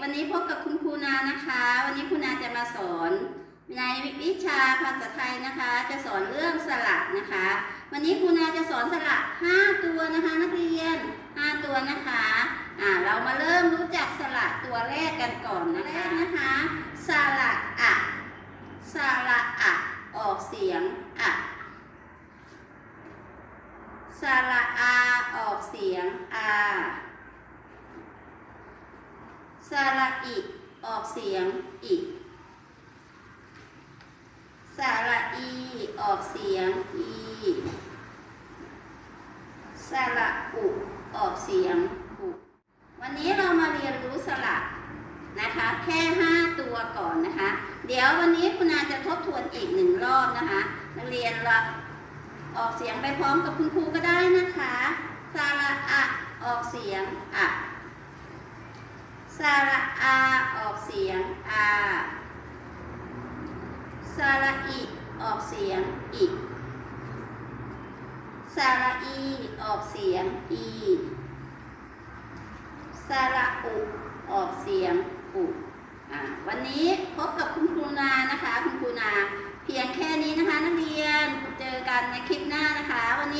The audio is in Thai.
ๆวันนี้พบกับคุณครูนานะคะ วันนี้คุณนาจะมาสอนในวิชาภาษาไทยนะคะ จะสอนเรื่องสระนะคะ วันนี้ครูนาจะสอนสระ5ตัวนะคะนักเรียน 5 ตัวนะคะอ่าเรามาเริ่มรู้จักสระตัวแรกกันก่อนนะคะแรกนะคะสระอะสระอะออกเสียงอะสระอาออกเสียงอา สระอิออกเสียงอิสระอีออกเสียงอีสระอุออกเสียงอุวันนี้เรามาเรียนรู้สระนะคะ แค่ 5 ตัวก่อนนะคะ เดี๋ยววันนี้คุณอาจะทบทวนอีกหนึ่งรอบนะคะนักเรียนเราออกเสียงไปพร้อมกับคุณครูก็ได้นะคะสระอะออกเสียงอะ สระอาออกเสียงอาสระอิออกเสียงอิสระอีออกเสียงอีสระอุออกเสียงอุอ่าวันนี้พบกับคุณครูนานะคะ คุณครูนา เพียงแค่นี้นะคะ นักเรียนเจอกันในคลิปหน้านะคะ วันนี้